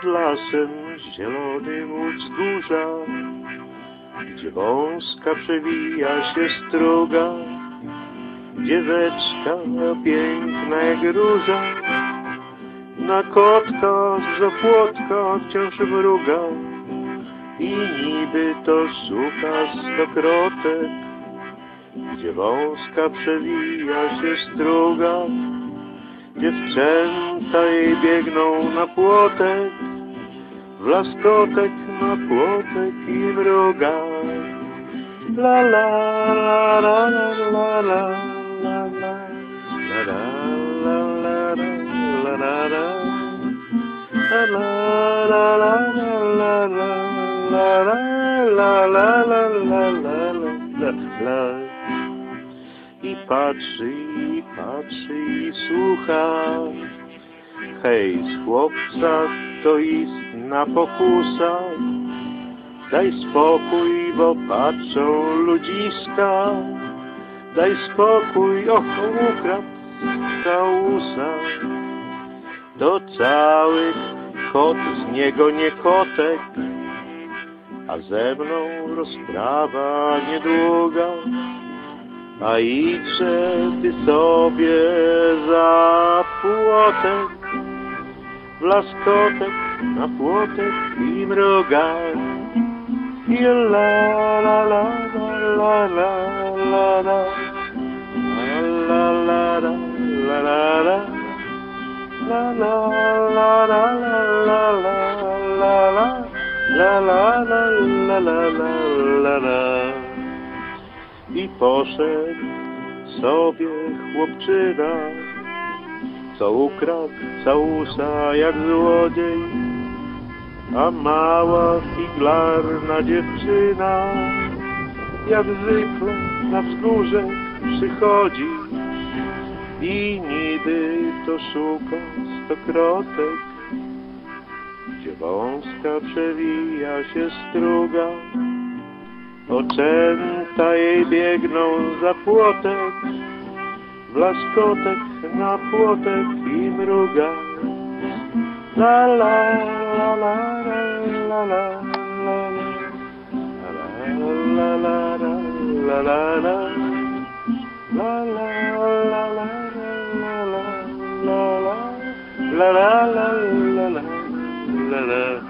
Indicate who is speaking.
Speaker 1: Pod lasem zielonym wzgórza, gdzie wąska przewija się struga, dzieweczka piękna jak róża, na kotka z opłotka wciąż mruga i niby to szuka stokrotek, gdzie wąska przewija się struga, dziewczęta jej biegną na płotek, w laskotek na płotek i mruga. La la la la la la la la la la la la la la la La la la la la la la la la la la la la la la I patrzy, i patrzy, i słucha. Hej, z chłopca to ist na pokusach. Daj spokój, bo patrzą ludziska. Daj spokój, och, ukradł z całusa. To cały kot z niego nie kotek, a ze mną rozprawa niedługa. A idźże ty sobie za płotek, w laskotek na płotek i mruga. I la la la la la la la la la la La la la la la la la la la la la la la la la la I poszedł sobie chłopczyna, co ukradł całusa jak złodziej, a mała figlarna dziewczyna, jak zwykle na wzgórze przychodzi i niby to szuka stokrotek, gdzie wąska przewija się struga. Oczęta jej biegną za płotek, w laskotek na płotek i mruga. La la la la la la la la la la la la la la La la la la la la la la la la la la la la la